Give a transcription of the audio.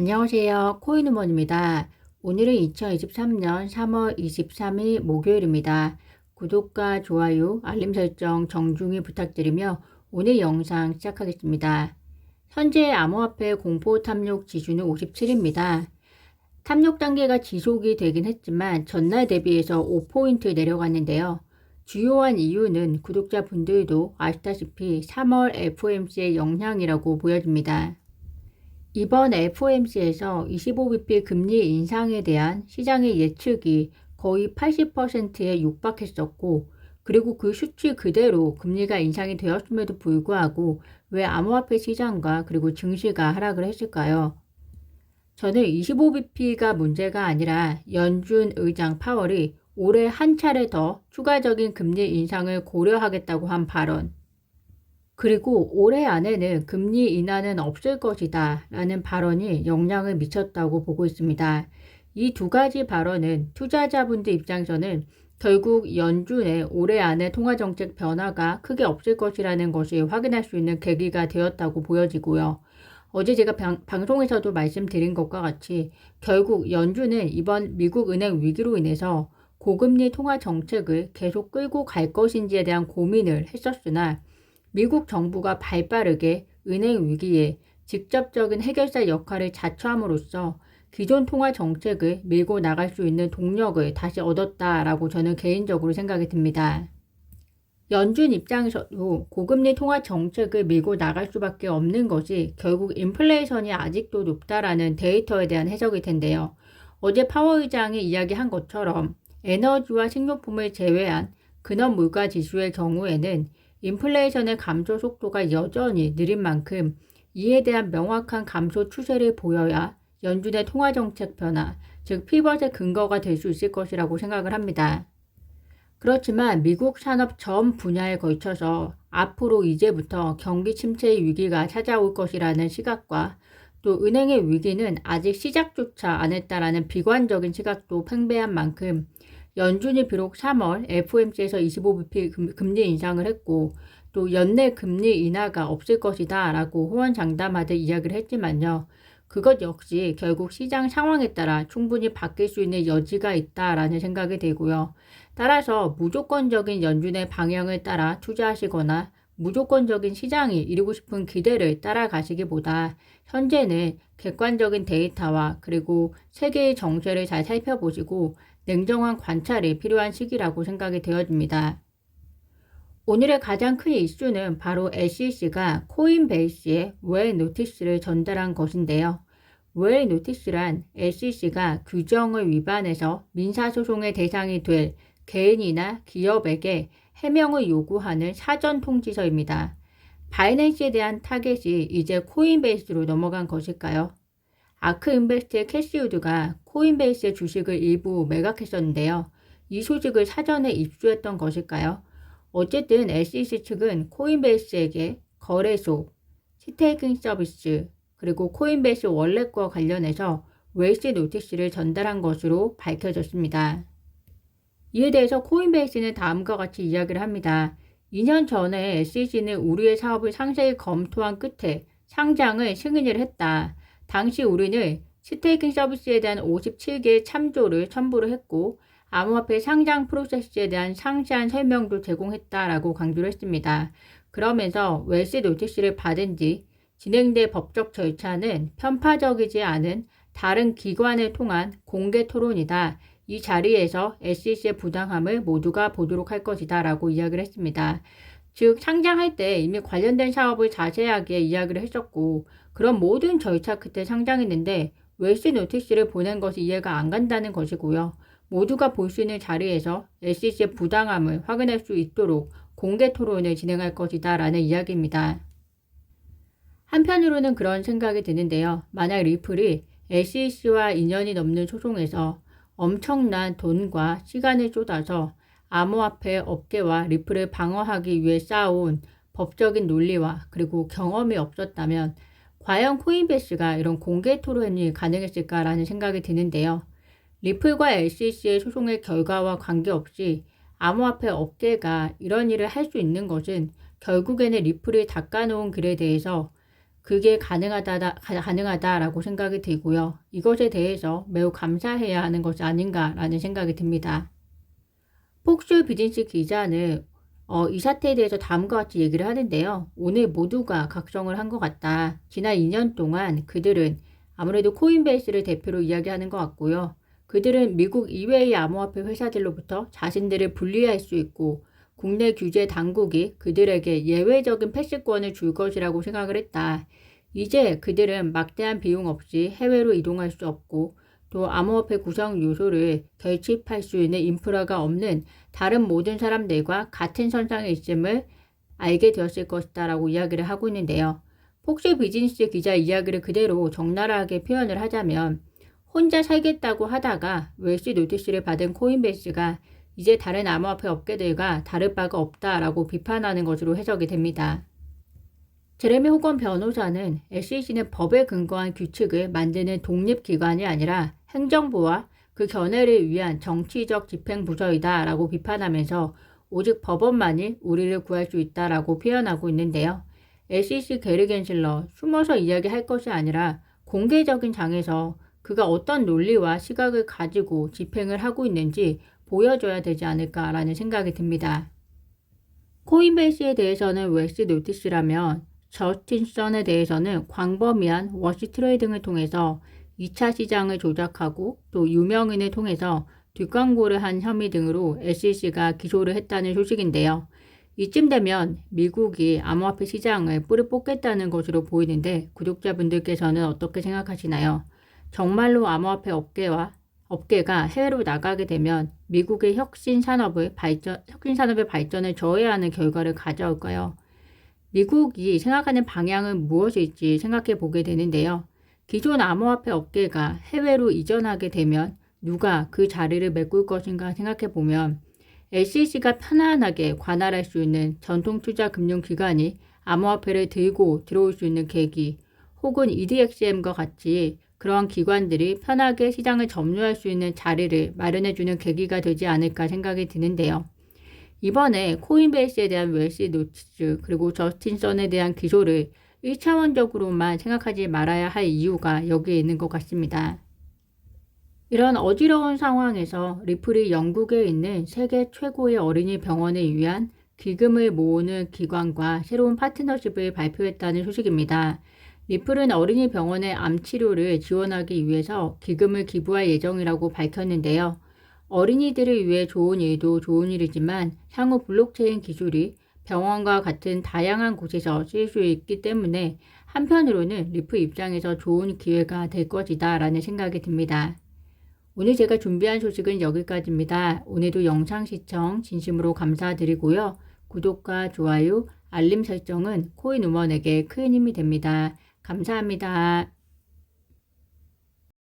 안녕하세요. 코인우먼입니다. 오늘은 2023년 3월 23일 목요일입니다. 구독과 좋아요, 알림 설정 정중히 부탁드리며 오늘 영상 시작하겠습니다. 현재 암호화폐 공포 탐욕 지수는 57입니다. 탐욕 단계가 지속이 되긴 했지만 전날 대비해서 5포인트 내려갔는데요. 주요한 이유는 구독자분들도 아시다시피 3월 FOMC의 영향이라고 보여집니다. 이번 FOMC에서 25bp 금리 인상에 대한 시장의 예측이 거의 80%에 육박했었고, 그리고 그 수치 그대로 금리가 인상이 되었음에도 불구하고 왜 암호화폐 시장과 그리고 증시가 하락을 했을까요? 저는 25bp가 문제가 아니라 연준 의장 파월이 올해 한 차례 더 추가적인 금리 인상을 고려하겠다고 한 발언, 그리고 올해 안에는 금리 인하는 없을 것이다 라는 발언이 영향을 미쳤다고 보고 있습니다. 이 두 가지 발언은 투자자분들 입장에서는 결국 연준의 올해 안에 통화정책 변화가 크게 없을 것이라는 것을 확인할 수 있는 계기가 되었다고 보여지고요. 어제 제가 방, 방송에서도 말씀드린 것과 같이 결국 연준은 이번 미국 은행 위기로 인해서 고금리 통화 정책을 계속 끌고 갈 것인지에 대한 고민을 했었으나 미국 정부가 발빠르게 은행 위기에 직접적인 해결사 역할을 자처함으로써 기존 통화 정책을 밀고 나갈 수 있는 동력을 다시 얻었다라고 저는 개인적으로 생각이 듭니다. 연준 입장에서도 고금리 통화 정책을 밀고 나갈 수밖에 없는 것이 결국 인플레이션이 아직도 높다라는 데이터에 대한 해석일 텐데요. 어제 파워 의장이 이야기한 것처럼 에너지와 식료품을 제외한 근원 물가 지수의 경우에는 인플레이션의 감소 속도가 여전히 느린 만큼 이에 대한 명확한 감소 추세를 보여야 연준의 통화정책 변화, 즉 피벗의 근거가 될 수 있을 것이라고 생각을 합니다. 그렇지만 미국 산업 전 분야에 걸쳐서 앞으로 이제부터 경기 침체의 위기가 찾아올 것이라는 시각과 또 은행의 위기는 아직 시작조차 안 했다라는 비관적인 시각도 팽배한 만큼 연준이 비록 3월 FOMC에서 25bp 금리 인상을 했고 또 연내 금리 인하가 없을 것이다 라고 호언장담하듯 이야기를 했지만요. 그것 역시 결국 시장 상황에 따라 충분히 바뀔 수 있는 여지가 있다라는 생각이 들고요. 따라서 무조건적인 연준의 방향을 따라 투자하시거나 무조건적인 시장이 이루고 싶은 기대를 따라가시기보다 현재는 객관적인 데이터와 그리고 세계의 정세를 잘 살펴보시고 냉정한 관찰이 필요한 시기라고 생각이 되어집니다. 오늘의 가장 큰 이슈는 바로 SEC가 코인베이스에 웰 노티스를 전달한 것인데요. 웰 노티스란 SEC가 규정을 위반해서 민사소송의 대상이 될 개인이나 기업에게 해명을 요구하는 사전 통지서입니다. 바이낸스에 대한 타겟이 이제 코인베이스로 넘어간 것일까요? 아크 인베스트의 캐시우드가 코인베이스의 주식을 일부 매각했었는데요. 이 소식을 사전에 입수했던 것일까요? 어쨌든 SEC 측은 코인베이스에게 거래소, 스테이킹 서비스, 그리고 코인베이스 원래과 관련해서 웨이스 노티스를 전달한 것으로 밝혀졌습니다. 이에 대해서 코인베이스는 다음과 같이 이야기를 합니다. 2년 전에 SEC는 우리의 사업을 상세히 검토한 끝에 상장을 승인을 했다. 당시 우리는 스테이킹 서비스에 대한 57개의 참조를 첨부를 했고 암호화폐 상장 프로세스에 대한 상세한 설명도 제공했다라고 강조를 했습니다. 그러면서 웰스 노티스를 받은 뒤 진행된 법적 절차는 편파적이지 않은 다른 기관을 통한 공개 토론이다. 이 자리에서 SEC의 부당함을 모두가 보도록 할 것이다 라고 이야기를 했습니다. 즉, 상장할 때 이미 관련된 사업을 자세하게 이야기를 했었고, 그런 모든 절차 끝에 상장했는데, 웰스 노티스를 보낸 것이 이해가 안 간다는 것이고요. 모두가 볼 수 있는 자리에서 SEC의 부당함을 확인할 수 있도록 공개 토론을 진행할 것이다 라는 이야기입니다. 한편으로는 그런 생각이 드는데요. 만약 리플이 SEC와 2년이 넘는 소송에서 엄청난 돈과 시간을 쏟아서 암호화폐 업계와 리플을 방어하기 위해 쌓아온 법적인 논리와 그리고 경험이 없었다면 과연 코인베이스가 이런 공개 토론이 가능했을까라는 생각이 드는데요. 리플과 SEC의 소송의 결과와 관계없이 암호화폐 업계가 이런 일을 할 수 있는 것은 결국에는 리플을 닦아놓은 글에 대해서 그게 가능하다, 가- 가능하다라고 생각이 들고요. 이것에 대해서 매우 감사해야 하는 것이 아닌가라는 생각이 듭니다. 폭스 비즈니스 기자는 어, 이 사태에 대해서 다음과 같이 얘기를 하는데요. 오늘 모두가 각성을 한 것 같다. 지난 2년 동안 그들은 아무래도 코인베이스를 대표로 이야기하는 것 같고요. 그들은 미국 이외의 암호화폐 회사들로부터 자신들을 분리할 수 있고 국내 규제 당국이 그들에게 예외적인 패스권을 줄 것이라고 생각을 했다. 이제 그들은 막대한 비용 없이 해외로 이동할 수 없고 또 암호화폐 구성 요소를 결집할 수 있는 인프라가 없는 다른 모든 사람들과 같은 선상에 있음을 알게 되었을 것이다 라고 이야기를 하고 있는데요. 폭스 비즈니스 기자 이야기를 그대로 적나라하게 표현을 하자면 혼자 살겠다고 하다가 웰시 노티스를 받은 코인베이스가 이제 다른 암호화폐 업계들과 다를 바가 없다라고 비판하는 것으로 해석이 됩니다. 제레미 호건 변호사는 SEC는 법에 근거한 규칙을 만드는 독립기관이 아니라 행정부와 그 견해를 위한 정치적 집행부서이다 라고 비판하면서 오직 법원만이 우리를 구할 수 있다 라고 표현하고 있는데요. SEC 게리 겐실러 숨어서 이야기할 것이 아니라 공개적인 장에서 그가 어떤 논리와 시각을 가지고 집행을 하고 있는지 보여줘야 되지 않을까라는 생각이 듭니다. 코인베이스에 대해서는 웰스 노티스라면 저스틴 선에 대해서는 광범위한 워시 트레이딩을 통해서 2차 시장을 조작하고 또 유명인을 통해서 뒷광고를 한 혐의 등으로 SEC가 기소를 했다는 소식인데요. 이쯤 되면 미국이 암호화폐 시장을 뿌리 뽑겠다는 것으로 보이는데 구독자분들께서는 어떻게 생각하시나요? 정말로 암호화폐 업계와 업계가 해외로 나가게 되면 미국의 혁신 산업을 발전, 혁신 산업의 발전을 저해하는 결과를 가져올까요? 미국이 생각하는 방향은 무엇일지 생각해 보게 되는데요. 기존 암호화폐 업계가 해외로 이전하게 되면 누가 그 자리를 메꿀 것인가 생각해 보면 SEC가 편안하게 관할할 수 있는 전통 투자 금융 기관이 암호화폐를 들고 들어올 수 있는 계기 혹은 EDXM과 같이 그러한 기관들이 편하게 시장을 점유할 수 있는 자리를 마련해주는 계기가 되지 않을까 생각이 드는데요. 이번에 코인베이스에 대한 웰시 노티스 그리고 저스틴 선에 대한 기소를 1차원적으로만 생각하지 말아야 할 이유가 여기에 있는 것 같습니다. 이런 어지러운 상황에서 리플이 영국에 있는 세계 최고의 어린이 병원을 위한 기금을 모으는 기관과 새로운 파트너십을 발표했다는 소식입니다. 리플은 어린이 병원의 암 치료를 지원하기 위해서 기금을 기부할 예정이라고 밝혔는데요. 어린이들을 위해 좋은 일도 좋은 일이지만 향후 블록체인 기술이 병원과 같은 다양한 곳에서 쓸 수 있기 때문에 한편으로는 리플 입장에서 좋은 기회가 될 것이다 라는 생각이 듭니다. 오늘 제가 준비한 소식은 여기까지입니다. 오늘도 영상 시청 진심으로 감사드리고요. 구독과 좋아요, 알림 설정은 코인 우먼에게 큰 힘이 됩니다. 감사합니다.